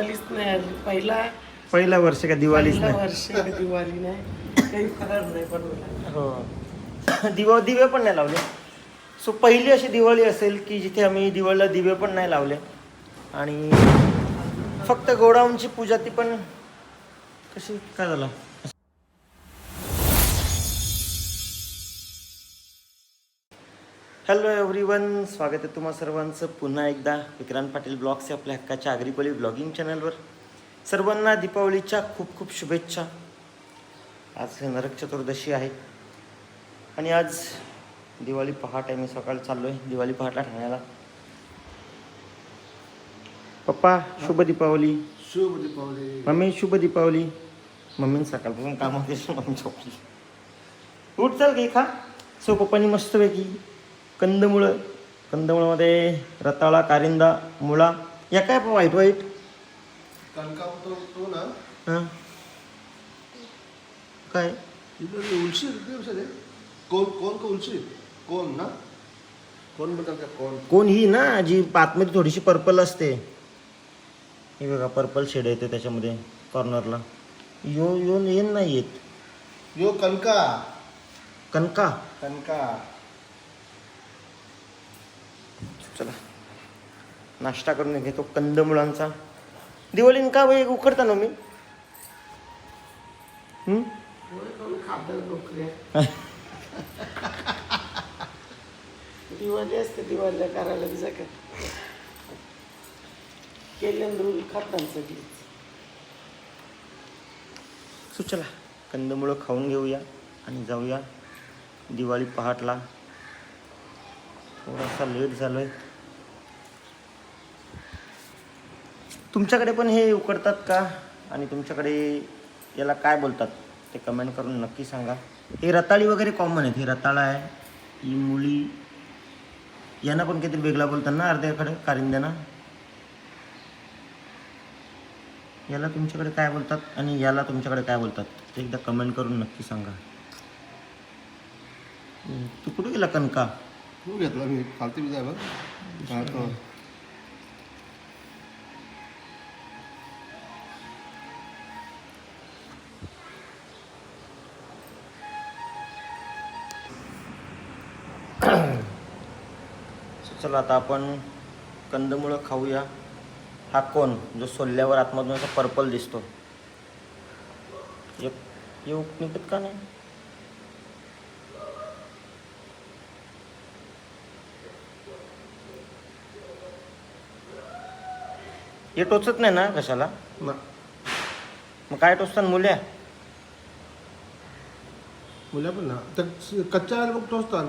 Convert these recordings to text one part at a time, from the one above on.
दिवाळीच नाही आली पहिला पहिला वर्ष का दिवाळीच पहिला नाही? वर्ष आहे दिवाळी नाही. काही फरक नाही पडला. हो. दिवा दिवे पण नाही लावले. सो पहिली अशी दिवाळी असेल की जिथे आम्ही दिवाळीला दिवे पण नाही लावले. आणि फक्त गोडाऊनची पूजा ती पण कशी काय झालं? हॅलो एव्हरीवन स्वागत आहे तुम्हा सर्वांचं. पुन्हा एकदा विक्रांत पाटील ब्लॉग्स आपल्या हक्काच्या आगरीपली ब्लॉगिंग चॅनलवर. सर्वांना दीपावलीच्या खूप खूप शुभेच्छा. आज नरक चतुर्दशी आहे. आणि आज दिवाळी पहाट आहे. मी सकाळी चाललो आहे दिवाळी पहाटला ठाण्याला. पप्पा शुभ दीपावली. शुभ दीपावली. मम्मी शुभ दीपावली. मम्मीने सकाळपासून कामं केली मम्मी झोपली. उठ चाल काही खा सो पप्पानी मस्तपैकी कंदमुळं कंदमुळामध्ये रताळा कारिंदा मुळा या काय तो तो ना हां? काय? इकडे उलशी किती वर्ष रे. कोण कोण का कोण ना? कोण कोण? कोण ही ना जी आतमध्ये थोडीशी पर्पल असते. ही बघा पर्पल शेड येते त्याच्यामध्ये कॉर्नरला यो यो येन नाही येत यो कणका. कनका कणका. चला. नाश्ता करून घेतो कंदमुळांचा. दिवाळीन का वेग उकडता ना मी? दिवाळी असते दिवाळीला करायला बिजा का? केल्यान रूल खातात सगळी. सो चला. कंदमुळं खाऊन घेऊया आणि जाऊया दिवाळी पहाटला. थोडासा लेट झालोय. तुमच्याकडे पण हे उकडतात का? आणि तुमच्याकडे याला काय बोलतात? ते कमेंट करून नक्की सांगा. हे रताळी वगैरे कॉमन आहेत. हे रताळा आहे ही मुली यांना पण काहीतरी वेगळा बोलतात ना अर्ध्याकडे कारिंद्याना? याला तुमच्याकडे काय बोलतात आणि याला तुमच्याकडे काय बोलतात? ते एकदा कमेंट करून नक्की सांगा. तू कुठे गेला कनका तू घेतला मी. फालती बी जाय बघ. चला आता आपण कंदमुळं खाऊया. हा कोण जो सोलल्यावर आतमधून असा पर्पल दिसतो. एक येऊ निघत का नाही? हे टोचत नाही ना कशाला? मग काय टोचतात मुल्या? मुल्या पण ना. तर कच्च्या आलं बघ टोचतात.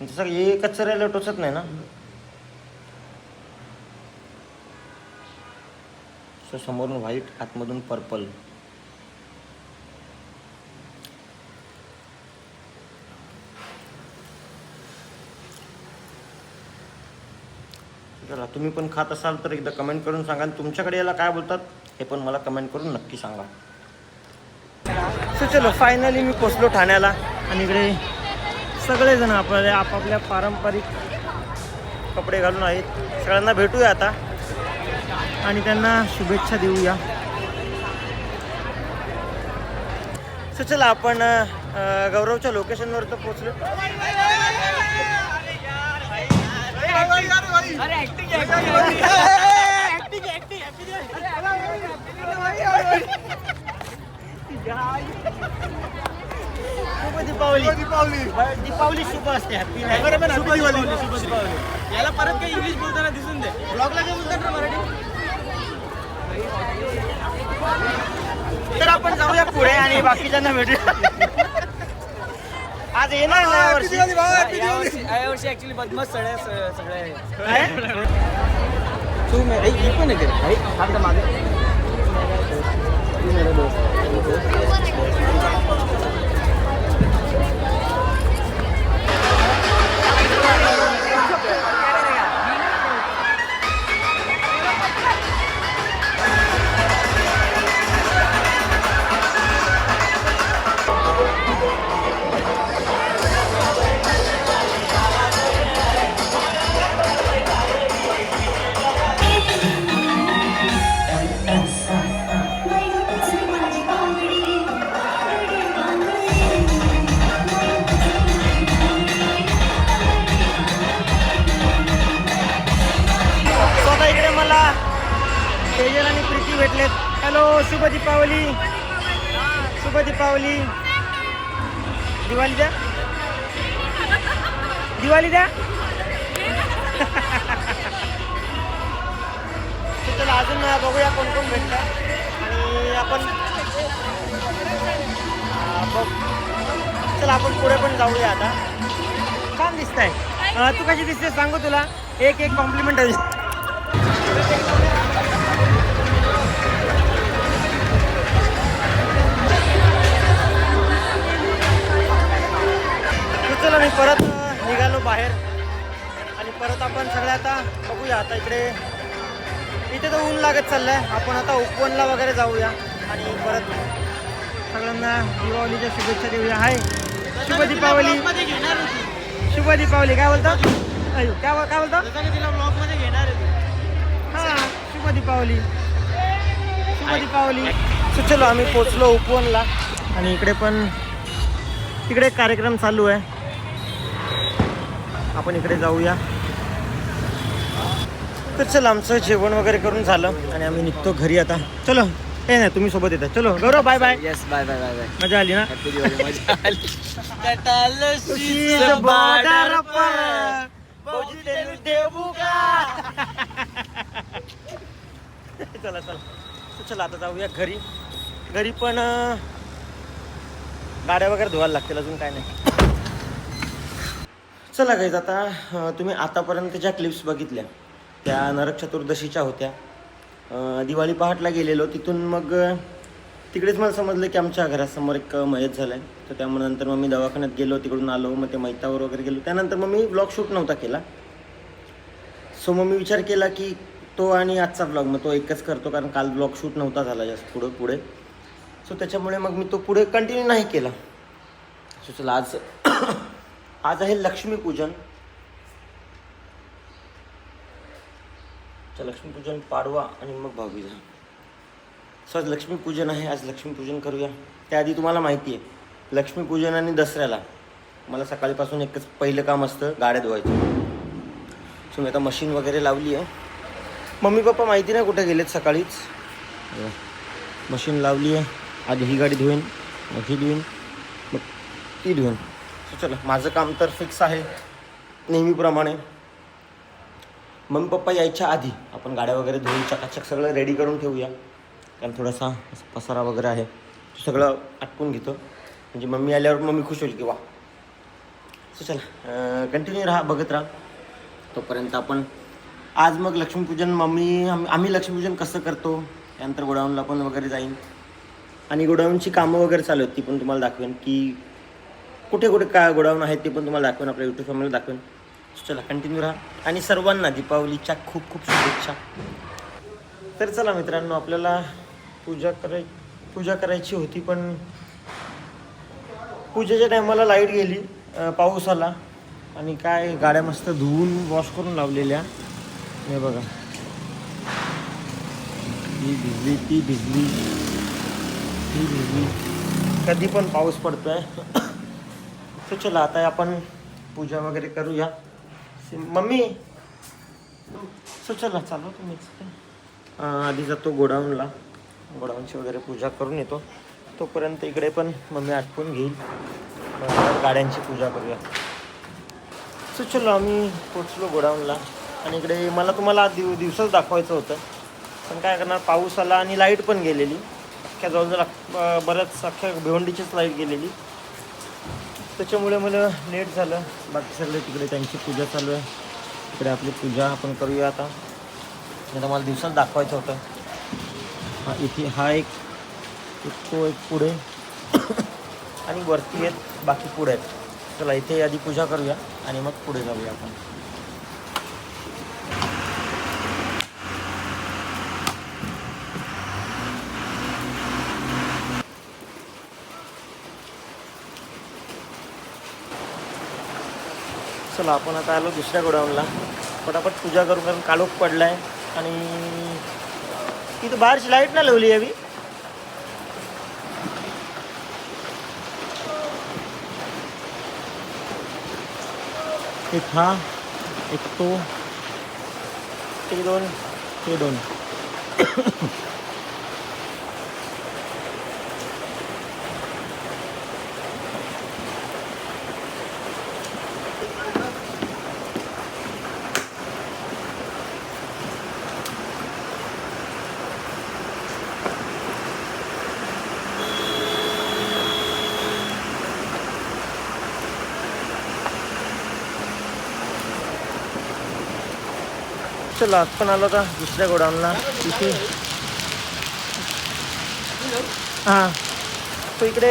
जसं हे कचऱ्याला टोचत नाही ना? सो समोरून व्हाईट आतमधून पर्पल. चला तुम्ही पण खात असाल तर एकदा कमेंट करून सांगा आणि तुमच्याकडे याला काय बोलतात हे पण मला कमेंट करून नक्की सांगा. सो चलो फायनली मी पोचलो ठाण्याला आणि इकडे सगळेजण आपल्या आपापल्या पारंपरिक कपडे घालून आहेत. सगळ्यांना भेटूया आता. आणि त्यांना शुभेच्छा देऊया. सो चला आपण गौरवच्या लोकेशनवर तर पोचलो शुभ दीपावली. दीपावली. दीपावली शुभ असते हॅपी शुभ दिवाळी शुभ दीपावली. याला परत काही इंग्लिश बोलताना दिसून दे. ब्लॉगला काय बोलतात ना मराठी? तर आपण जाऊया पुढे आणि बाकीच्यांना भेटूया. आज येणार ना यावर्षी ऍक्च्युली बदमाश सगळ्या सगळे. काय? तू मे ही पण आहे? आई, थांब मागे. तू मेरा दोस्त. शुभ दीपावली. शुभ दीपावली. दिवाळी द्या. दिवाळी द्या चला अजून बघूया कोण कोण भेटतं. आणि आपण बघ. चला आपण पुढे पण जाऊया आता. छान दिसत आहे तू कशी दिसते सांगू तुला. एक एक कॉम्प्लिमेंट आहे चला मी परत निघालो बाहेर. आणि परत आपण सगळे आता बघूया आता इकडे इथे तर ऊन लागत चाललंय. आपण आता उपवनला वगैरे जाऊया. आणि परत सगळ्यांना दिवाळीच्या शुभेच्छा देऊया. हाय. शुभ दीपावली. शुभ दीपावली. काय बोलतात अयो, काय काय बोलतात हा शुभ दीपावली. शुभ दीपावली. So, चलो आम्ही पोचलो उपवनला. आणि इकडे पण तिकडे कार्यक्रम चालू आहे. आपण इकडे जाऊया. तर चल आमचं जेवण वगैरे करून झालं आणि आम्ही निघतो घरी आता. चलो हे नाही तुम्ही सोबत येता चलो Gaurav bye bye yes bye bye bye bye मजा आली ना? मजा आली? चला चला. चला आता जाऊया घरी. घरी पण गाड्या वगैरे धुवायला लागतील अजून काय नाही. चला गाईज आता तुम्ही आतापर्यंत ज्या क्लिप्स बघितल्या त्या नरक चतुर्दशीच्या होत्या. दिवाळी पहाटला गेलेलो तिथून मग तिकडेच मला समजलं की आमच्या घरासमोर एक मयत झालं आहे तर त्यामुळे नंतर मग मी दवाखान्यात गेलो तिकडून आलो मग ते मैतावर वगैरे गेलो. त्यानंतर मग मी ब्लॉग शूट नव्हता केला. सो मग मी विचार केला की तो आणि आजचा ब्लॉग मग तो एकच करतो कारण काल ब्लॉग शूट नव्हता झाला जास्त पुढं पुढे. सो त्याच्यामुळे मग मी तो पुढे कंटिन्यू नाही केला. सो चला आज आज आहे लक्ष्मीपूजन. लक्ष्मीपूजन पाडवा आणि मग भाऊबीज सो आज लक्ष्मीपूजन आहे आज लक्ष्मीपूजन करूया. त्याआधी तुम्हाला माहिती आहे लक्ष्मीपूजन आणि दसऱ्याला मला सकाळीपासून एकच पहिलं काम असतं गाड्या धुवायचं. सो मी आता मशीन वगैरे लावली आहे. मम्मी पप्पा माहिती नाही कुठे गेलेत सकाळीच. मशीन लावली आहे. आधी ही गाडी धुवेन मग ही धुवेन मग ती धुवेन सो चला माझं काम तर फिक्स आहे नेहमीप्रमाणे. मम्मी पप्पा यायच्या आधी आपण गाड्या वगैरे धुवून चकाचक सगळं रेडी करून ठेवूया. कारण थोडासा पसारा वगैरे आहे सगळं आटपून घेतो. म्हणजे मम्मी आल्यावर मम्मी खुश होईल की वा. सो चला कंटिन्यू राहा बघत राहा. तोपर्यंत आपण आज मग लक्ष्मीपूजन मम्मी आम्ही आम्ही लक्ष्मीपूजन कसं करतो त्यानंतर गोडाऊनला पण वगैरे जाईन. आणि गोडाऊनची कामं वगैरे चालू आहेत ती पण तुम्हाला दाखवेन की कुठे कुठे काय गोडाऊन आहेत ते पण तुम्हाला दाखवेन आपल्या यूट्यूब फॅमिलीला दाखवेन. चला कंटिन्यू राहा. आणि सर्वांना दीपावलीच्या खूप खूप शुभेच्छा. तर चला मित्रांनो आपल्याला पूजा कराय पूजा करायची होती पण पूजेच्या टायमाला लाइट गेली पाऊस आला. आणि काय गाड्या मस्त धुवून वॉश करून लावलेल्या. हे बघा. ही भिजली ती भिजली. ती भिजली. कधी पण पाऊस पडतोय. तर चला आता आपण पूजा वगैरे करूया. मम्मी सो चला चालू तुम्ही. आधी जातो गोडाऊनला. गोडाऊनची वगैरे पूजा करून येतो. तोपर्यंत इकडे पण मम्मी आटपून घेईल. गाड्यांची पूजा करूया. सो चलो आम्ही पोचलो गोडाऊनला. आणि इकडे मला तुम्हाला दिव दिवसच दाखवायचं होतं. पण काय करणार पाऊस आला आणि लाइट पण गेलेली. अख्ख्या जवळजवळ बऱ्याच अख्ख्या भिवंडीचीच लाइट गेलेली. त्याच्यामुळे मला लेट झालं. बाकी सगळे तिकडे त्यांची पूजा चालू आहे. तिकडे आपली पूजा आपण करूया आता. नाही तर मला दिवसात दाखवायचं होतं. हा इथे हा एक एक तो एक पुढे. आणि वरती आहेत बाकी पुढे आहेत. चला इथे आधी पूजा करूया आणि मग पुढे जाऊया आपण. चला आपण आता आलो दुसऱ्या गोडाऊनला. पटापट पूजा करून कारण काळोख पडलाय. आणि तिथं बाहेरची लाइट नाही लावली यावी. एक हा एक तो एक दोन. हे दोन. चला आज पण आला होता दुसऱ्या गोडाऊनला. तिथे. हां. तो इकडे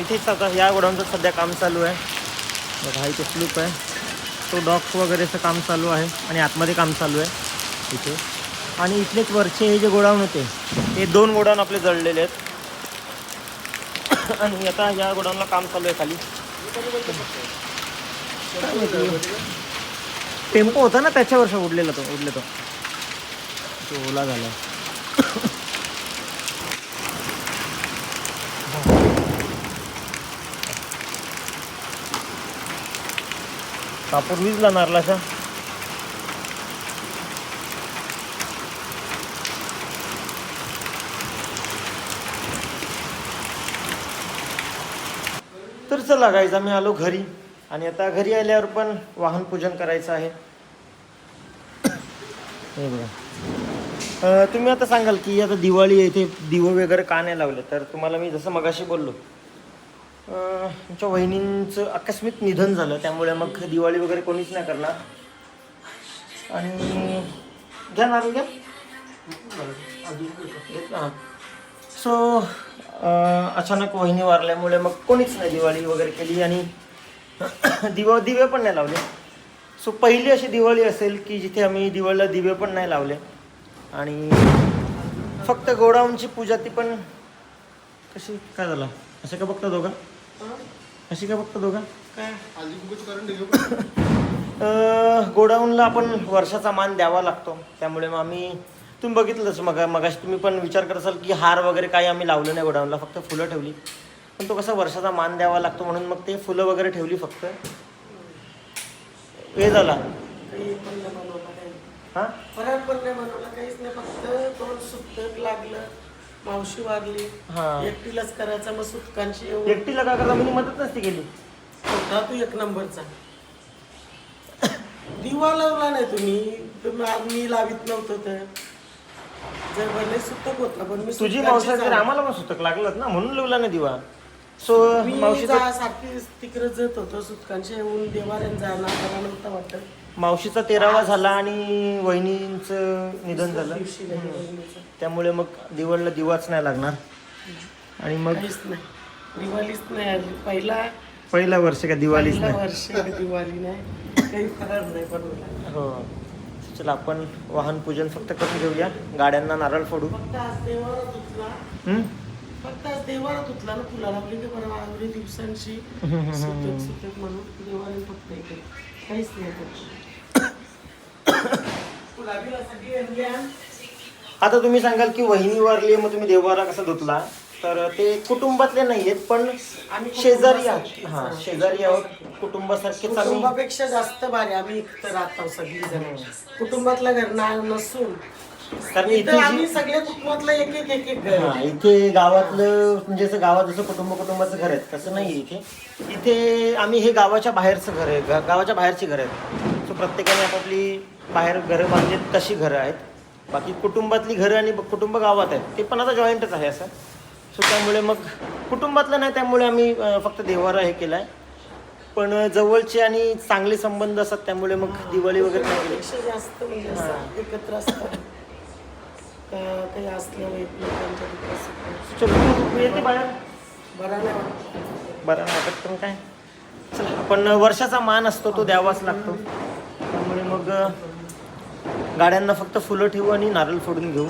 इथेच आता या गोडाऊनचं सध्या काम चालू आहे. बघा इथे स्लूप आहे. तो डॉक्स वगैरेचं काम चालू आहे आणि आतमध्ये काम चालू आहे. इथे. आणि इथलेच वरचे हे जे गोडाऊन होते हे दोन गोडाऊन आपले जळलेले आहेत. आणि आता या गोडाऊनला काम चालू आहे खाली. टेम्पो होता ना त्याच्यावर उडलेला तो उडले तो. तो ओला झाला. कापूर विजला नारलाचा तर चला गाईज आम्ही आलो घरी. आणि आता घरी आल्यावर पण वाहन पूजन करायचं आहे. हे बघा. तुम्ही आता सांगाल की आता दिवाळी आहे इथे दिवं वगैरे का नाही लावले? तर तुम्हाला मी जसं मगाशी बोललो तुमच्या आमच्या वहिनींचं आकस्मिक निधन झालं त्यामुळे मग दिवाळी वगैरे कोणीच नाही करणार. आणि घ्या नारळ घ्या सो अचानक वहिनी वारल्यामुळे मग कोणीच नाही दिवाळी वगैरे केली आणि दिवा दिवे पण नाही लावले. सो पहिली अशी दिवाळी असेल की जिथे आम्ही दिवाळीला दिवे पण नाही लावले. आणि फक्त गोडाऊनची पूजा ती पण कशी? काय झालं? असं का बघता दोघं? अशी का बघता दोघं? काय गोडाऊनला आपण वर्षाचा मान द्यावा लागतो. त्यामुळे मग आम्ही तुम्ही बघितलंच मग मगाशी तुम्ही पण विचार करत असाल की हार वगैरे काही आम्ही लावलं नाही गोडाऊनला फक्त फुलं ठेवली. पण तो कसा वर्षाचा मान द्यावा लागतो म्हणून मग ते फुलं वगैरे ठेवली फक्त. हे झाला. हां? फराळ पण नाही बनवलं काहीच नाही फक्त सुतक लागलं मावशी वारली हां. एकटीलाच करायचं मग सुतकांची एवढं एकटीला का करता? मी मदत नसती केली. होता तू एक नंबरचा. दिवा लावला नाही तुम्ही. तुम्ही- मी लावित नव्हतो तर. जर भले सुतक होता पण मी तुझी सुतकांची मावशी तर चालवली. आम्हाला पण सुतक लागलं ना म्हणून लिवला ना दिवा. सो सारखी तिकडे जात होतो सुतकांच्या येऊन देवाऱ्यात जाणार मला नव्हतं वाटत. मावशीचा तेरावा झाला आणि वहिनींचं निधन झालं. दिवशी नाही बहिणीचं. त्यामुळे मग दिवाळीला दिवाच नाही लागणार. आणि मग काहीच नाही. दिवाळीच नाही आली. पहिला पहिला वर्ष का दिवाळीच पहिला नाही. वर्ष दिवाळी नाही. काही नाही हो. चला आपण वाहन पूजन फक्त करून घेऊया. गाड्यांना नारळ फोडू. फक्त आज हम्म? फक्त आज देवाला धुतला ना फुला लागली की बरं आवडी दिवसांची सुतक सुतक म्हणून देवाला फक्त हे. काहीच नाही आण. आता तुम्ही सांगाल की वहिनी वारली मग तुम्ही देवारा कसा धुतला तर ते कुटुंबातले नाही आहेत पण आम्ही शेजारी आहोत हा. शेजारी आहोत कुटुंबासारखेच आम्ही कुटुंबापेक्षा जास्त भारी आम्ही एकत्र राहतो सगळी जण कुटुंबातलं घर ना नसून कारण इथं इथे आम्ही जी- सगळे कुटुंबातलं एक एक एक एक घर हा, इथे गावातलं म्हणजे असं गावात जसं कुटुंब कुटुंबाचं घर आहे तसं नाही इथे. इथे आम्ही हे गावाच्या बाहेरचं घर आहे गा- गावाच्या बाहेरची घर आहेत. सो प्रत्येकाने आपापली बाहेर घरं बांधली तशी घरं आहेत. बाकी कुटुंबातली घरं आणि ब- कुटुंब गावात आहेत ते पण आता जॉईंटच आहे असं. सो त्यामुळे मग कुटुंबातलं नाही त्यामुळे आम्ही अं, फक्त देवारा हे केलं आहे पण अं, जवळचे आणि चांगले संबंध असतात त्यामुळे मग दिवाळी वगैरे नाही. केली कुटुंबापेक्षा जास्त म्हणजे असं एकत्र असतात. का- काही असल्यावर एकमेकांच्या दुःखात सुखात. चलो येते बाहेर बरं नाही वाटत. बरं नाही वाटत पण काय चला पण वर्षाचा मान असतो तो द्यावाच लागतो त्यामुळे मग गाड्यांना फक्त फुलं ठेवू आणि नारळ फोडून घेऊ